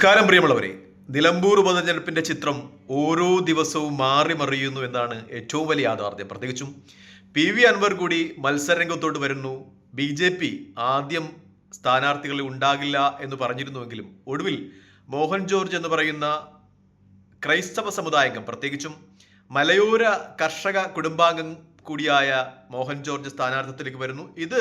നമസ്കാരം പ്രിയമുള്ളവരെ. നിലമ്പൂർ ഉപതെരഞ്ഞെടുപ്പിന്റെ ചിത്രം ഓരോ ദിവസവും മാറി മറിയുന്നു എന്നാണ് ഏറ്റവും വലിയ യാഥാർത്ഥ്യം. പ്രത്യേകിച്ചും പി വി അൻവർ കൂടി മത്സരരംഗത്തോട്ട് വരുന്നു. ബി ജെ പി ആദ്യം സ്ഥാനാർത്ഥികൾ ഉണ്ടാകില്ല എന്ന് പറഞ്ഞിരുന്നുവെങ്കിലും ഒടുവിൽ മോഹൻ ജോർജ് എന്ന് പറയുന്ന ക്രൈസ്തവ സമുദായംഗം പ്രത്യേകിച്ചും മലയോര കർഷക കുടുംബാംഗം കൂടിയായ മോഹൻ ജോർജ് സ്ഥാനാർത്ഥിത്വത്തിലേക്ക് വരുന്നു. ഇത്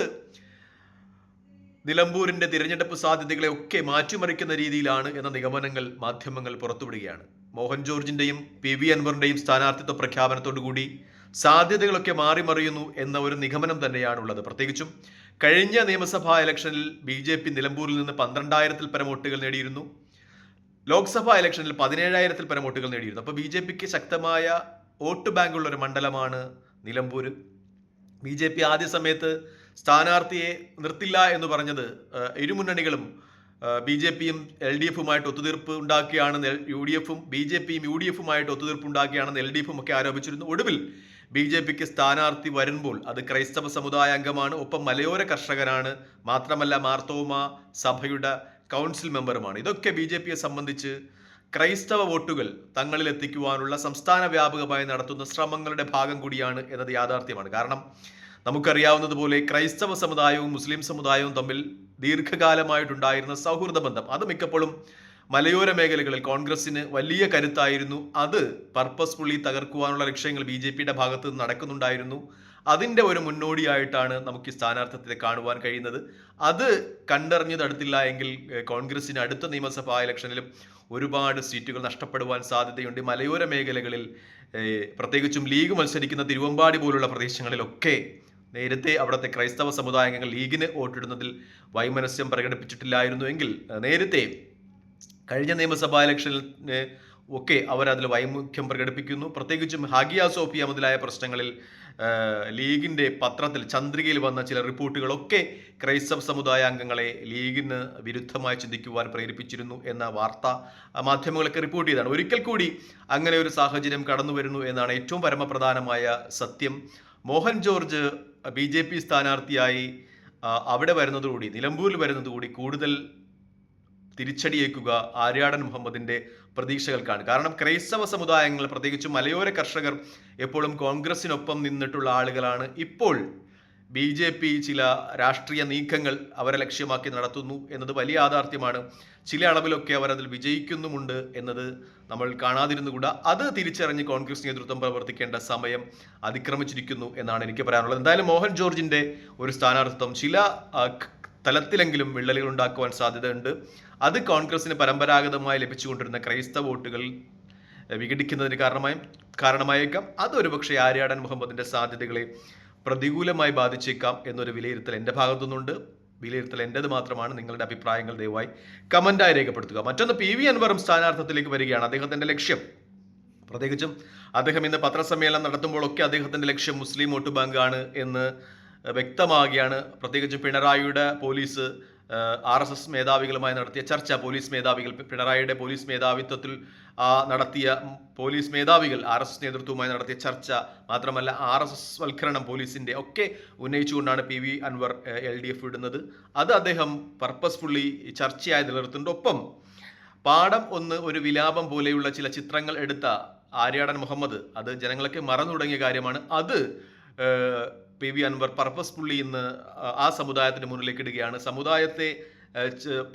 നിലമ്പൂരിന്റെ തിരഞ്ഞെടുപ്പ് സാധ്യതകളെ ഒക്കെ മാറ്റിമറിക്കുന്ന രീതിയിലാണ് എന്ന നിഗമനങ്ങൾ മാധ്യമങ്ങൾ പുറത്തുവിടുകയാണ്. മോഹൻ ജോർജിന്റെയും പി വി അൻവറിന്റെയും സ്ഥാനാർത്ഥിത്വ പ്രഖ്യാപനത്തോടുകൂടി സാധ്യതകളൊക്കെ മാറി മറിയുന്നു എന്ന ഒരു നിഗമനം തന്നെയാണുള്ളത്. പ്രത്യേകിച്ചും കഴിഞ്ഞ നിയമസഭാ ഇലക്ഷനിൽ ബി ജെ പി നിലമ്പൂരിൽ നിന്ന് പന്ത്രണ്ടായിരത്തിൽ പരം വോട്ടുകൾ നേടിയിരുന്നു. ലോക്സഭാ ഇലക്ഷനിൽ പതിനേഴായിരത്തിൽ പരം വോട്ടുകൾ നേടിയിരുന്നു. അപ്പോൾ ബി ജെ പിക്ക് ശക്തമായ വോട്ട് ബാങ്കുള്ള ഒരു മണ്ഡലമാണ് നിലമ്പൂർ ബി ജെ പി ആദ്യ സമയത്ത് സ്ഥാനാർത്ഥിയെ നിർത്തില്ല എന്ന് പറഞ്ഞത് ഇരുമുന്നണികളും ബി ജെ പിയും എൽ ഡി എഫുമായിട്ട് ഒത്തുതീർപ്പ് ഉണ്ടാക്കിയാണെന്ന് യു ഡി എഫും ബി ജെ പിയും യു ഡി എഫുമായിട്ട് ഒത്തുതീർപ്പ് ഉണ്ടാക്കിയാണെന്ന് എൽ ഡി എഫും ഒക്കെ ആരോപിച്ചിരുന്നു. ഒടുവിൽ ബി ജെ പിക്ക് സ്ഥാനാർത്ഥി വരുമ്പോൾ അത് ക്രൈസ്തവ സമുദായ അംഗമാണ് ഒപ്പം മലയോര കർഷകനാണ് മാത്രമല്ല മാർത്തോമ സഭയുടെ കൗൺസിൽ മെമ്പറുമാണ്. ഇതൊക്കെ ബി ജെ പിയെ സംബന്ധിച്ച് ക്രൈസ്തവ വോട്ടുകൾ തങ്ങളിൽ എത്തിക്കുവാനുള്ള സംസ്ഥാന വ്യാപകമായി നടത്തുന്ന ശ്രമങ്ങളുടെ ഭാഗം കൂടിയാണ് എന്നത് യാഥാർത്ഥ്യമാണ്. കാരണം നമുക്കറിയാവുന്നതുപോലെ ക്രൈസ്തവ സമുദായവും മുസ്ലിം സമുദായവും തമ്മിൽ ദീർഘകാലമായിട്ടുണ്ടായിരുന്ന സൗഹൃദ ബന്ധം. അത് മിക്കപ്പോഴും മലയോര മേഖലകളിൽ കോൺഗ്രസിന് വലിയ കരുത്തായിരുന്നു. അത് പർപ്പസ്ഫുള്ളി തകർക്കുവാനുള്ള ലക്ഷ്യങ്ങൾ ബി ജെ പിയുടെ ഭാഗത്ത് നിന്ന് നടക്കുന്നുണ്ടായിരുന്നു. അതിന്റെ ഒരു മുന്നോടിയായിട്ടാണ് നമുക്ക് ഈ സ്ഥാനാർത്ഥത്തെ കാണുവാൻ കഴിയുന്നത്. അത് കണ്ടറിഞ്ഞു തടുത്തില്ല എങ്കിൽ കോൺഗ്രസിന് അടുത്ത നിയമസഭാ ഇലക്ഷനിലും ഒരുപാട് സീറ്റുകൾ നഷ്ടപ്പെടുവാൻ സാധ്യതയുണ്ട്. മലയോര മേഖലകളിൽ പ്രത്യേകിച്ചും ലീഗ് മത്സരിക്കുന്ന തിരുവമ്പാടി പോലുള്ള പ്രദേശങ്ങളിലൊക്കെ നേരത്തെ അവിടുത്തെ ക്രൈസ്തവ സമുദായങ്ങൾ ലീഗിന് വോട്ടിടുന്നതിൽ വൈമനസ്യം പ്രകടിപ്പിച്ചിട്ടില്ലായിരുന്നു എങ്കിൽ നേരത്തെ കഴിഞ്ഞ നിയമസഭാ ഇലക്ഷനിൽ ഒക്കെ അവരതിൽ വൈമുഖ്യം പ്രകടിപ്പിക്കുന്നു. പ്രത്യേകിച്ചും ഹാഗിയ സോഫിയ മുതലായ പ്രശ്നങ്ങളിൽ ലീഗിന്റെ പത്രത്തിൽ ചന്ദ്രികയിൽ വന്ന ചില റിപ്പോർട്ടുകളൊക്കെ ക്രൈസ്തവ സമുദായ അംഗങ്ങളെ ലീഗിന് വിരുദ്ധമായി ചിന്തിക്കുവാൻ പ്രേരിപ്പിച്ചിരുന്നു എന്ന വാർത്ത മാധ്യമങ്ങളൊക്കെ റിപ്പോർട്ട് ചെയ്താണ്. ഒരിക്കൽ കൂടി അങ്ങനെ ഒരു സാഹചര്യം കടന്നു വരുന്നു എന്നാണ് ഏറ്റവും പരമപ്രധാനമായ സത്യം. Mohan George B J P സ്ഥാനാർത്ഥിയായി അവിടെ വരുന്നതോടുകൂടി നിലമ്പൂരിൽ വരുന്നതോടുകൂടി കൂടുതൽ തിരിച്ചടിയേക്കുക ആര്യാടൻ മുഹമ്മദിന്റെ പ്രതീക്ഷകൾക്കാണ്. കാരണം ക്രൈസ്തവ സമുദായങ്ങൾ പ്രത്യേകിച്ചും മലയോര കർഷകർ എപ്പോഴും കോൺഗ്രസിനൊപ്പം നിന്നിട്ടുള്ള ആളുകളാണ് ഇപ്പോൾ ബി ജെ പി ചില രാഷ്ട്രീയ നീക്കങ്ങൾ അവരെ ലക്ഷ്യമാക്കി നടത്തുന്നു എന്നത് വലിയ യാഥാർത്ഥ്യമാണ്. ചില അളവിലൊക്കെ അവർ അതിൽ വിജയിക്കുന്നുമുണ്ട് എന്നത് നമ്മൾ കാണാതിരുന്നുകൂടാ അത് തിരിച്ചറിഞ്ഞ് കോൺഗ്രസ് നേതൃത്വം പ്രവർത്തിക്കേണ്ട സമയം അതിക്രമിച്ചിരിക്കുന്നു എന്നാണ് എനിക്ക് പറയാനുള്ളത്. എന്തായാലും മോഹൻ ജോർജിന്റെ ഒരു സ്ഥാനാർത്ഥിത്വം ചില തലത്തിലെങ്കിലും വിള്ളലുകൾ ഉണ്ടാക്കുവാൻ സാധ്യതയുണ്ട്. അത് കോൺഗ്രസിന് പരമ്പരാഗതമായി ലഭിച്ചുകൊണ്ടിരുന്ന ക്രൈസ്തവ വോട്ടുകൾ വിഘടിക്കുന്നതിന് കാരണമായും കാരണമായേക്കാം. അതൊരു പക്ഷേ ആര്യാടൻ മുഹമ്മദിന്റെ സാധ്യതകളെ പ്രതികൂലമായി ബാധിച്ചേക്കാം എന്നൊരു വിലയിരുത്തൽ എന്റെ ഭാഗത്തുനിന്നുണ്ട്. വിലയിരുത്തൽ എന്റെത് മാത്രമാണ്. നിങ്ങളുടെ അഭിപ്രായങ്ങൾ ദയവായി കമന്റായി രേഖപ്പെടുത്തുക. മറ്റൊന്ന് പി വി അൻവറും സ്ഥാനാർത്ഥത്തിലേക്ക് വരികയാണ്. അദ്ദേഹത്തിന്റെ ലക്ഷ്യം. പ്രത്യേകിച്ചും അദ്ദേഹം ഇന്ന് പത്രസമ്മേളനം നടത്തുമ്പോഴൊക്കെ അദ്ദേഹത്തിന്റെ ലക്ഷ്യം മുസ്ലിം വോട്ട് ബാങ്കാണ് എന്ന് വ്യക്തമാകുകയാണ്. പ്രത്യേകിച്ചും പിണറായിയുടെ പോലീസ് ആർ എസ് എസ് മേധാവികളുമായി നടത്തിയ ചർച്ച പോലീസ് മേധാവികൾ പിണറായിയുടെ പോലീസ് മേധാവിത്വത്തിൽ നടത്തിയ പോലീസ് മേധാവികൾ ആർ എസ് എസ് നേതൃത്വവുമായി നടത്തിയ ചർച്ച മാത്രമല്ല ആർ എസ് എസ് വൽക്കരണം പോലീസിന്റെ ഒക്കെ ഉന്നയിച്ചുകൊണ്ടാണ് P V Anwar L D F വിടുന്നത്. അത് അദ്ദേഹം പർപ്പസ്ഫുള്ളി ചർച്ചയായി നിലനിർത്തുന്നുണ്ട്. ഒപ്പം പാഠം ഒന്ന് ഒരു വിലാപം പോലെയുള്ള ചില ചിത്രങ്ങൾ എടുത്ത ആര്യാടൻ മുഹമ്മദ് അത് ജനങ്ങളൊക്കെ മറന്നു തുടങ്ങിയ കാര്യമാണ്. അത് പി വി അൻവർ പർപ്പസ്ഫുള്ളി ഇന്ന് ആ- സമുദായത്തിന് മുന്നിലേക്ക് ഇടുകയാണ്. സമുദായത്തെ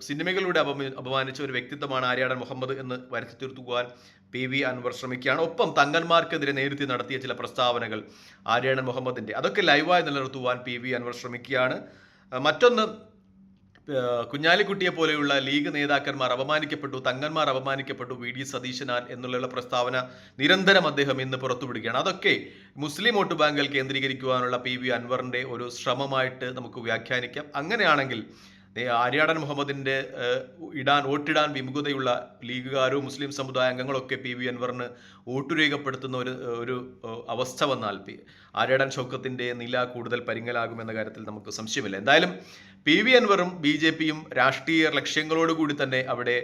സിനിമകളിലൂടെ അപമ അപമാനിച്ച ഒരു വ്യക്തിത്വമാണ് ആര്യാടൻ മുഹമ്മദ് എന്ന് വരുത്തി തീർത്തുവാൻ പി വി അൻവർ ശ്രമിക്കുകയാണ്. ഒപ്പം തങ്ങന്മാർക്കെതിരെ നേരിട്ട് നടത്തിയ ചില പ്രസ്താവനകൾ ആര്യാടൻ മുഹമ്മദിന്റെ അതൊക്കെ ലൈവായി നിലനിർത്തുവാൻ പി വി അൻവർ ശ്രമിക്കുകയാണ്. മറ്റൊന്ന് കുഞ്ഞാലിക്കുട്ടിയെ പോലെയുള്ള ലീഗ് നേതാക്കന്മാർ അപമാനിക്കപ്പെട്ടു തങ്ങന്മാർ അപമാനിക്കപ്പെട്ടു വി. ഡി. സതീശനാൽ എന്നുള്ള പ്രസ്താവന നിരന്തരം അദ്ദേഹം ഇന്ന് പുറത്തുവിടുകയാണ്. അതൊക്കെ മുസ്ലിം വോട്ട് ബാങ്കിൽ കേന്ദ്രീകരിക്കുവാനുള്ള പി. വി. അൻവറിന്റെ ഒരു ശ്രമമായിട്ട് നമുക്ക് വ്യാഖ്യാനിക്കാം. അങ്ങനെയാണെങ്കിൽ ആര്യാടൻ മുഹമ്മദിന്റെ ഇടാൻ വോട്ടിടാൻ വിമുഖതയുള്ള ലീഗുകാരും മുസ്ലിം സമുദായ അംഗങ്ങളൊക്കെ പി വി അൻവറിന് വോട്ട് രേഖപ്പെടുത്തുന്ന ഒരു ഒരു അവസ്ഥ വന്നാൽ പി ആര്യാടൻ ഷൗക്കത്തിന്റെ നില കൂടുതൽ പരിങ്ങലാകുമെന്ന കാര്യത്തിൽ നമുക്ക് സംശയമില്ല. എന്തായാലും പി വി അൻവറും ബി ജെ പിയും രാഷ്ട്രീയ ലക്ഷ്യങ്ങളോടുകൂടി തന്നെ അവിടെ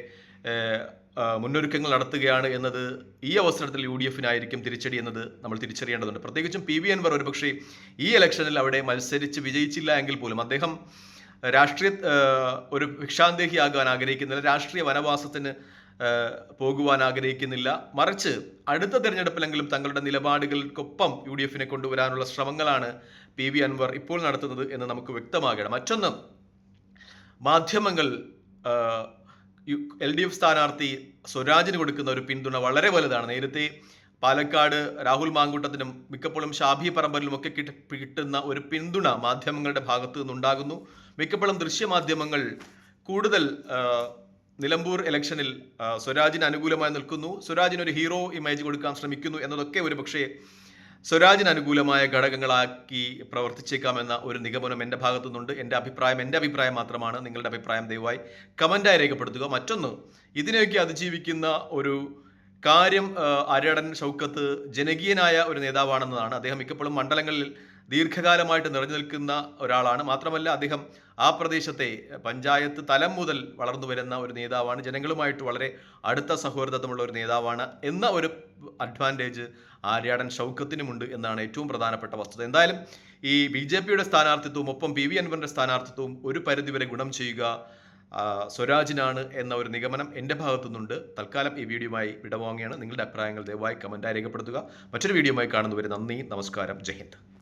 മുന്നൊരുക്കങ്ങൾ നടത്തുകയാണ് എന്നത് ഈ അവസരത്തിൽ യു ഡി എഫിനായിരിക്കും തിരിച്ചടി എന്നത് നമ്മൾ തിരിച്ചറിയേണ്ടതുണ്ട്. പ്രത്യേകിച്ചും പി വി അൻവർ ഒരുപക്ഷെ ഈ ഇലക്ഷനിൽ അവിടെ മത്സരിച്ച് വിജയിച്ചില്ല എങ്കിൽ പോലും അദ്ദേഹം രാഷ്ട്രീയ ഒരു ഭിക്ഷാന്തേഹിയാകാൻ ആഗ്രഹിക്കുന്നില്ല രാഷ്ട്രീയ വനവാസത്തിന് പോകുവാൻ ആഗ്രഹിക്കുന്നില്ല. മറിച്ച് അടുത്ത തെരഞ്ഞെടുപ്പിലെങ്കിലും തങ്ങളുടെ നിലപാടുകൾക്കൊപ്പം യു ഡി എഫിനെ കൊണ്ടുവരാനുള്ള ശ്രമങ്ങളാണ് പി വി അൻവർ ഇപ്പോൾ നടത്തുന്നത് എന്ന് നമുക്ക് വ്യക്തമാകണം. മറ്റൊന്ന് മാധ്യമങ്ങൾ എൽ ഡി എഫ് സ്ഥാനാർത്ഥി സ്വരാജിന് കൊടുക്കുന്ന ഒരു പിന്തുണ വളരെ വലുതാണ്. നേരത്തെ പാലക്കാട് രാഹുൽ മാങ്കൂട്ടത്തിനും മിക്കപ്പോഴും ഷാബി പറമ്പലിലും ഒക്കെ കിട്ട- കിട്ടുന്ന ഒരു പിന്തുണ മാധ്യമങ്ങളുടെ ഭാഗത്തു നിന്നുണ്ടാകുന്നു. മിക്കപ്പോഴും ദൃശ്യമാധ്യമങ്ങൾ കൂടുതൽ നിലമ്പൂർ ഇലക്ഷനിൽ സ്വരാജിന് അനുകൂലമായി നിൽക്കുന്നു. സ്വരാജിന് ഒരു ഹീറോ ഇമേജ് കൊടുക്കാൻ ശ്രമിക്കുന്നു എന്നതൊക്കെ ഒരു പക്ഷേ സ്വരാജിന് അനുകൂലമായ ഘടകങ്ങളാക്കി പ്രവർത്തിച്ചേക്കാമെന്ന ഒരു നിഗമനം എന്റെ ഭാഗത്തു നിന്നുണ്ട്. എന്റെ അഭിപ്രായം എന്റെ അഭിപ്രായം മാത്രമാണ്. നിങ്ങളുടെ അഭിപ്രായം ദയവായി കമന്റായി രേഖപ്പെടുത്തുക. മറ്റൊന്ന് ഇതിനെയൊക്കെ അതിജീവിക്കുന്ന ഒരു കാര്യം അരടൻ ഷൗക്കത്ത് ജനകീയനായ ഒരു നേതാവാണെന്നതാണ്. അദ്ദേഹം മിക്കപ്പോഴും മണ്ഡലങ്ങളിൽ ദീർഘകാലമായിട്ട് നിറഞ്ഞു നിൽക്കുന്ന ഒരാളാണ്. മാത്രമല്ല അദ്ദേഹം ആ പ്രദേശത്തെ പഞ്ചായത്ത് തലം മുതൽ വളർന്നു വരുന്ന ഒരു നേതാവാണ്. ജനങ്ങളുമായിട്ട് വളരെ അടുത്ത സൗഹൃദത്വമുള്ള ഒരു നേതാവാണ് എന്ന ഒരു അഡ്വാന്റേജ് ആര്യാടൻ ഷൗക്കത്തിനുമുണ്ട് എന്നാണ് ഏറ്റവും പ്രധാനപ്പെട്ട വസ്തുത. എന്തായാലും ഈ ബി ജെ പിയുടെ സ്ഥാനാർത്ഥിത്വവും ഒപ്പം പി വി അൻവറിന്റെ സ്ഥാനാർത്ഥിത്വവും ഒരു പരിധിവരെ ഗുണം ചെയ്യുക സ്വരാജിനാണ് എന്ന ഒരു നിഗമനം എന്റെ ഭാഗത്തുനിന്നുണ്ട്. തൽക്കാലം ഈ വീഡിയോയുമായി വിടവാങ്ങുകയാണ്. നിങ്ങളുടെ അഭിപ്രായങ്ങൾ ദയവായി കമന്റായി രേഖപ്പെടുത്തുക. മറ്റൊരു വീഡിയോയുമായി കാണുന്നവരെ നന്ദി നമസ്കാരം. ജയ് ഹിന്ദ്.